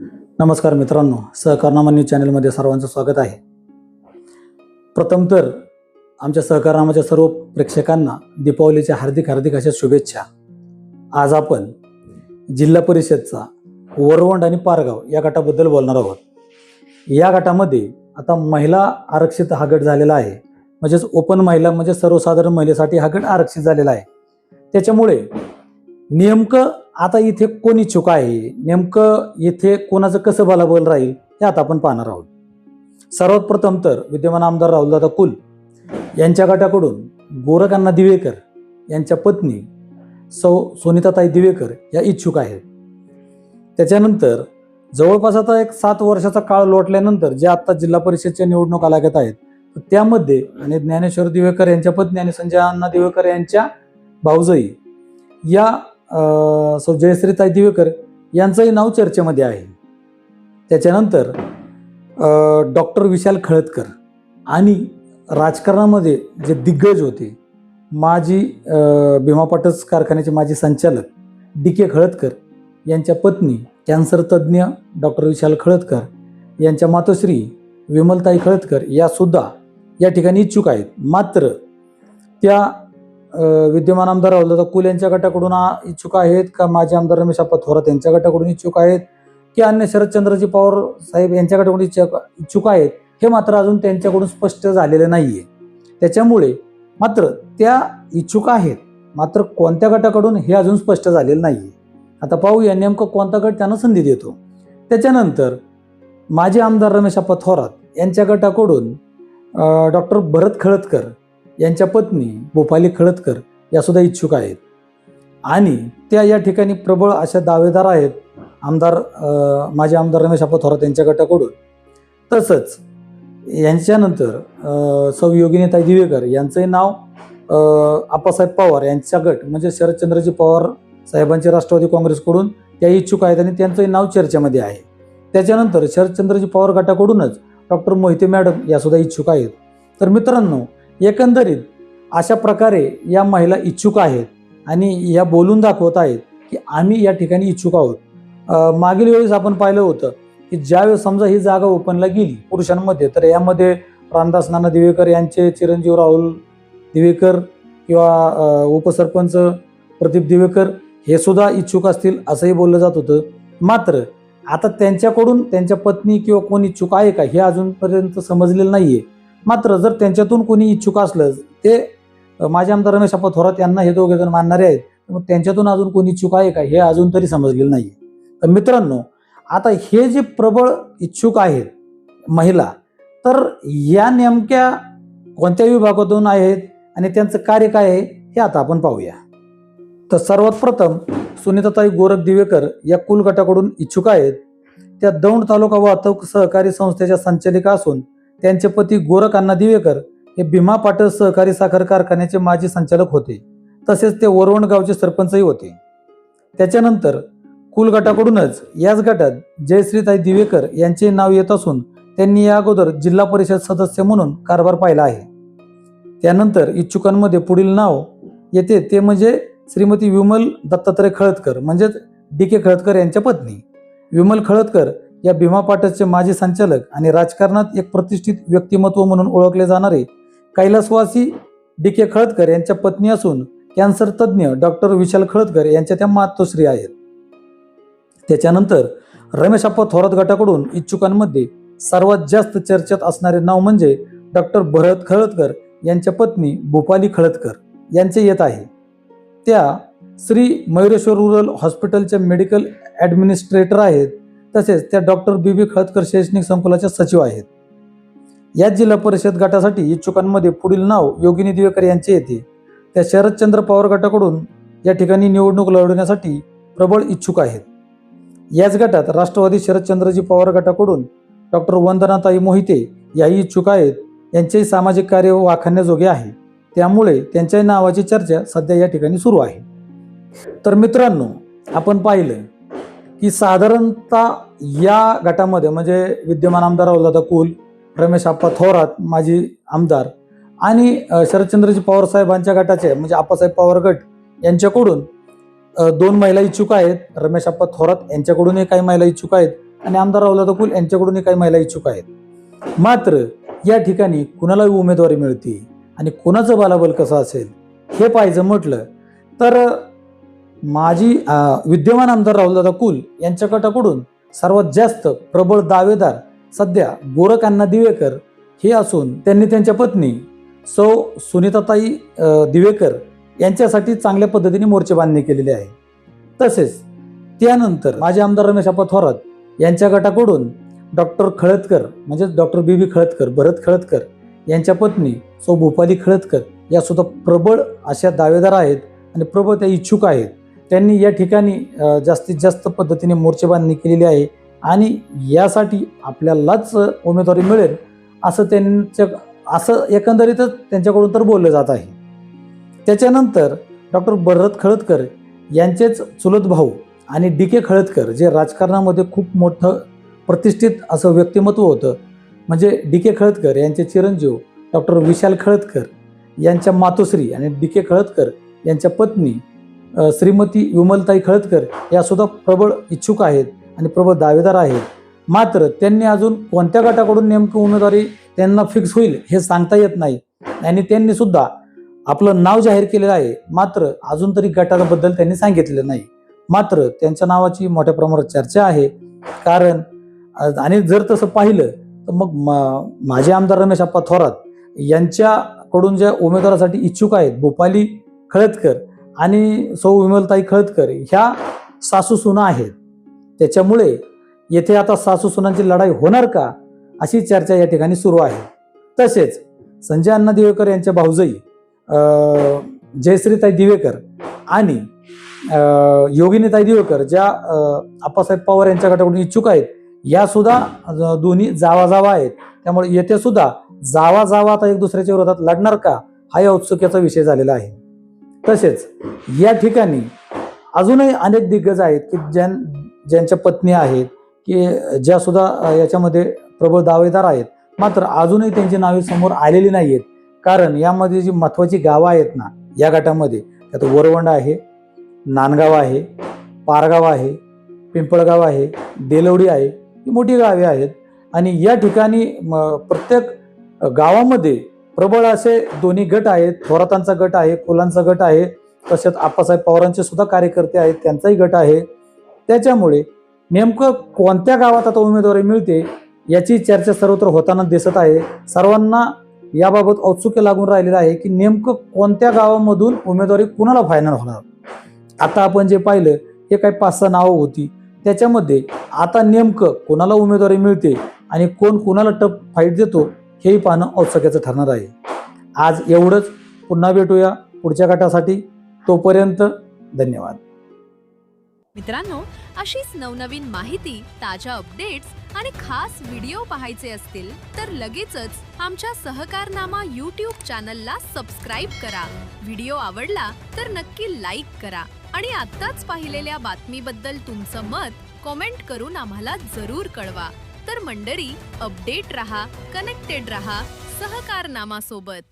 नमस्कार मित्रांनो सहकारनामा न्यूज चॅनलमध्ये सर्वांचं स्वागत आहे. प्रथम तर आमच्या सहकारनामाच्या सर्व प्रेक्षकांना दीपावलीच्या हार्दिक हार्दिक अशा शुभेच्छा. आज आपण जिल्हा परिषदचा वरवंड आणि पारगाव या गटाबद्दल बोलणार आहोत. या गटामध्ये आता महिला आरक्षित हा गट झालेला आहे. म्हणजेच ओपन महिला म्हणजे सर्वसाधारण महिलेसाठी हा गट आरक्षित झालेला आहे. त्याच्यामुळे नेमकं आता इथे कोण इच्छुक आहे? नेमकं इथे कोणाचं कसं बलाबल राहील हे आता आपण पाहणार आहोत. सर्वात प्रथम तर विद्यमान आमदार राहुलदादा कुल यांच्या गटाकडून गोरखांना दिवेकर यांच्या पत्नी सौ सुनीताताई दिवेकर या इच्छुक आहेत. त्याच्यानंतर जवळपास आता एक सात वर्षाचा काळ लोटल्यानंतर जे आता जिल्हा परिषदच्या निवडणुका लागत आहेत तर त्यामध्ये आणि ज्ञानेश्वर दिवेकर यांच्या पत्नी आणि संजय अण्णा दिवेकर यांच्या भाऊजई या सौ जयश्रीताई दिवेकर यांचंही नाव चर्चेमध्ये आहे. त्याच्यानंतर डॉक्टर विशाल खळदकर आणि राजकारणामध्ये जे दिग्गज होते माजी भीमा पाटस कारखान्याचे माजी संचालक डी के खळदकर यांच्या पत्नी कॅन्सर तज्ज्ञ डॉक्टर विशाल खळदकर यांच्या मातोश्री विमलताई खळदकर यासुद्धा या ठिकाणी इच्छुक आहेत. मात्र त्या विद्यमान आमदार राहुलदादा कुल यांच्या गटाकडून इच्छुक आहेत का? माजी आमदार रमेश आप्पा थोरात यांच्या गटाकडून इच्छुक आहेत की अन्य शरदचंद्रजी पवार साहेब यांच्या गटाकडून इच्छुक इच्छुक आहेत? हे मात्र अजून त्यांच्याकडून स्पष्ट झालेलं नाहीये. त्याच्यामुळे मात्र त्या इच्छुक आहेत. मात्र कोणत्या गटाकडून हे अजून स्पष्ट झालेलं नाही आता पाहूया नेमकं कोणता गट त्यांना संधी देतो. त्याच्यानंतर माजी आमदार रमेश आप्पा थोरात यांच्या गटाकडून डॉक्टर भरत खळदकर यांच्या पत्नी भोपाली खळदकर या सुद्धा इच्छुक आहेत. आणि त्या या ठिकाणी प्रबळ अशा दावेदार आहेत आमदार माजी आमदार रमेश आप्पा थोरात यांच्या गटाकडून. तसंच यांच्यानंतर अ, सौ योगिनीताई दिवेकर यांचंही नाव आप्पासाहेब पवार यांचा गट म्हणजे शरदचंद्रजी पवार साहेबांचे राष्ट्रवादी काँग्रेसकडून त्या इच्छुक आहेत आणि त्यांचंही नाव चर्चेमध्ये आहे. त्याच्यानंतर शरदचंद्रजी पवार गटाकडूनच डॉक्टर मोहिते मॅडम यासुद्धा इच्छुक आहेत. तर मित्रांनो एकंदरीत अशा प्रकारे या महिला इच्छुक आहेत आणि या बोलून दाखवत आहेत की आम्ही या ठिकाणी इच्छुक आहोत. मागील वेळेस आपण पाहिलं होतं की ज्यावेळेस समजा ही जागा ओपनला गेली पुरुषांमध्ये तर यामध्ये रामदास नाना दिवेकर यांचे चिरंजीव राहुल दिवेकर किंवा उपसरपंच प्रदीप दिवेकर हे सुद्धा इच्छुक असतील असंही बोललं जात होतं. मात्र आता त्यांच्याकडून त्यांच्या पत्नी किंवा कोण इच्छुक आहे का हे अजूनपर्यंत समजलेलं नाही आहे मात्र जर त्यांच्यातून कोणी इच्छुक असलं ते अ, माझे आमदार रमेश अप्पा थोरात यांना हे दोघे जण मानणारे आहेत. मग त्यांच्यातून अजून कोणी इच्छुक आहे का? हे अजून तरी समजलेलं नाही तर मित्रांनो आता हे जे प्रबळ इच्छुक आहेत महिला तर या नेमक्या कोणत्या विभागातून आहेत आणि त्यांचं कार्य काय आहे हे आता आपण पाहूया. तर सर्वात प्रथम सुनीताताई गोरख दिवेकर या कुल गटाकडून इच्छुक आहेत. त्या दौंड तालुका वाहतूक सहकारी संस्थेच्या संचालिका असून त्यांचे पती गोरख दिवेकर हे भीमा पाटील सहकारी साखर कारखान्याचे माजी संचालक होते. तसेच ते वरवण गावचे सरपंचही होते. त्याच्यानंतर कुल गटाकडूनच याच गटात जयश्रीताई दिवेकर यांचे नाव येत असून त्यांनी या अगोदर जिल्हा परिषद सदस्य म्हणून कारभार पाहिला आहे. त्यानंतर इच्छुकांमध्ये पुढील नाव येते ते म्हणजे श्रीमती विमल दत्तात्रय खळदकर म्हणजेच डी के खळदकर यांच्या पत्नी. विमल खळदकर या भीमा पाठकचे माजी संचालक आणि राजकारणात एक प्रतिष्ठित व्यक्तिमत्व म्हणून ओळखले जाणारे कैलासवासी डी के खळदकर यांच्या पत्नी असून कॅन्सर तज्ज्ञ डॉक्टर विशाल खळदकर यांच्या त्या मातोश्री आहेत. त्याच्यानंतर रमेश अप्पा थोरात गटाकडून इच्छुकांमध्ये सर्वात जास्त चर्चेत असणारे नाव म्हणजे डॉक्टर भरत खळदकर यांच्या पत्नी भूपाली खळदकर यांचे येत आहे. त्या श्री मयुरेश्वर रुरल हॉस्पिटलच्या मेडिकल ॲडमिनिस्ट्रेटर आहेत. तसेच त्या डॉक्टर बी बी खळदकर शैक्षणिक संकुलाच्या सचिव आहेत. याच जिल्हा परिषद गटासाठी इच्छुकांमध्ये पुढील नाव योगिनी दिवेकर यांचे येते. त्या शरदचंद्र पवार गटाकडून या ठिकाणी निवडणूक लढवण्यासाठी प्रबळ इच्छुक आहेत. याच गटात राष्ट्रवादी शरदचंद्रजी पवार गटाकडून डॉक्टर वंदनाताई मोहिते याही इच्छुक आहेत. यांचेही सामाजिक कार्य वाखाणण्याजोगे आहे. त्यामुळे त्यांच्याही नावाची चर्चा सध्या या ठिकाणी सुरू आहे. तर मित्रांनो आपण पाहिलं की साधारणतः या गटामध्ये म्हणजे विद्यमान आमदार अवलादा कुल रमेश आप्पा थोरात माजी आमदार आणि शरदचंद्रजी पवार साहेबांच्या गटाचे म्हणजे आप्पासाहेब पवार गट यांच्याकडून दोन महिला इच्छुक आहेत. रमेश आप्पा थोरात यांच्याकडूनही काही महिला इच्छुक आहेत आणि आमदार औलादा कुल यांच्याकडूनही काही महिला इच्छुक आहेत. मात्र या ठिकाणी कुणालाही उमेदवारी मिळते आणि कुणाचं बालाबल कसं असेल हे पाहायचं म्हटलं तर माजी विद्यमान आमदार राहुलदादा कुल यांच्या गटाकडून सर्वात जास्त प्रबळ दावेदार सध्या गोरखांना दिवेकर हे असून त्यांनी त्यांच्या पत्नी सौ सुनीताताई दिवेकर यांच्यासाठी चांगल्या पद्धतीने मोर्चे बांधणी केलेली आहे. तसेच त्यानंतर माजी आमदार रमेश आप्पा थोरात यांच्या गटाकडून डॉक्टर खळदकर म्हणजेच डॉक्टर बी. बी. खळदकर भरत खळदकर यांच्या पत्नी सौ भूपाली खळदकर यासुद्धा प्रबळ अशा दावेदार आहेत आणि प्रबळ त्या इच्छुक आहेत. त्यांनी या ठिकाणी जास्तीत जास्त पद्धतीने मोर्चेबांधणी केलेली आहे आणि यासाठी आपल्यालाच उमेदवारी मिळेल असं त्यांच्या असं एकंदरीतच त्यांच्याकडून तर बोललं जात आहे. त्याच्यानंतर डॉक्टर भरत खळदकर यांचेच चुलत भाऊ आणि डी के खळदकर जे राजकारणामध्ये खूप मोठं प्रतिष्ठित असं व्यक्तिमत्व होतं म्हणजे डी के खळदकर यांचे चिरंजीव डॉक्टर विशाल खळदकर यांच्या मातोश्री आणि डी के खळदकर यांच्या पत्नी श्रीमती विमलताई खळदकर या सुद्धा प्रबळ इच्छुक आहेत आणि प्रबळ दावेदार आहेत. मात्र त्यांनी अजून कोणत्या गटाकडून नेमकं उमेदवारी त्यांना फिक्स होईल हे सांगता येत नाही. आणि त्यांनी सुद्धा आपलं नाव जाहीर केलेलं आहे. मात्र अजून तरी गटाबद्दल त्यांनी सांगितलेलं नाही. मात्र त्यांच्या नावाची मोठ्या प्रमाणात चर्चा आहे. कारण आणि जर तसं पाहिलं तर मग मा- आमदार रमेश अप्पा थोरात यांच्याकडून ज्या उमेदवारासाठी इच्छुक आहेत भोपाली खळदकर आणि सौ विमलताई खळदकर ह्या सासू सुना आहेत. त्याच्यामुळे येथे आता सासू सुनांची लढाई होणार का अशी चर्चा या ठिकाणी सुरू आहे. तसेच संजय अण्णा दिवेकर यांच्या भाऊजई जयश्रीताई दिवेकर आणि योगिनीताई दिवेकर ज्या आप्पासाहेब पवार यांच्या गटाकडून इच्छुक आहेत या सुद्धा दोन्ही जावा जावा आहेत. त्यामुळे येथे सुद्धा जावा जावा आता एक दुसऱ्याच्या विरोधात लढणार का हा या उत्सुकतेचा विषय झालेला आहे. तसेच या ठिकाणी अजूनही अनेक दिग्गज आहेत की ज्यां ज्यांच्या पत्नी आहेत की ज्या सुद्धा याच्यामध्ये प्रबळ दावेदार आहेत. मात्र अजूनही त्यांची नावे समोर आलेली नाही आहेत कारण यामध्ये जी महत्त्वाची गावं आहेत ना या गटामध्ये त्यात वरवंड आहे नांदगाव आहे पारगाव आहे पिंपळगाव आहे देलवडी आहे ही मोठी गावे आहेत. आणि या ठिकाणी प्रत्येक गावामध्ये प्रबळ असे दोन्ही गट आहेत. थोरातांचा गट आहे कोलांचा गट आहे. तसेच आप्पासाहेब पवारांचे सुद्धा कार्यकर्ते आहेत. त्यांचाही गट आहे. त्याच्यामुळे नेमकं कोणत्या गावात आता उमेदवारी मिळते याची चर्चा सर्वत्र होताना दिसत आहे. सर्वांना याबाबत औत्सुक्य लागून राहिलेलं आहे की नेमकं कोणत्या गावामधून उमेदवारी कुणाला फायनल होणार? आता आपण जे पाहिलं हे काही पाच सहा नावं होती. त्याच्यामध्ये आता नेमकं कोणाला उमेदवारी मिळते आणि कोण कोणाला टप फाईट देतो हेही पाहणं औत्सुक्याचं ठरणार आहे. आज एवढंच. पुन्हा भेटूया पुढच्या गटासाठी. तोपर्यंत धन्यवाद. मित्रांनो अशीच नवनवीन माहिती ताज्या अपडेट्स आणि खास व्हिडिओ पाहायचे असतील तर लगेचच आमच्या सहकारनामा यूट्यूब चॅनलला सबस्क्राईब करा. व्हिडिओ आवडला तर नक्की लाईक करा आणि आत्ताच पाहिलेल्या बातमीबद्दल तुमचं मत कॉमेंट करून आम्हाला जरूर कळवा. तर मंडळी अपडेट रहा कनेक्टेड रहा सहकारनामा सोबत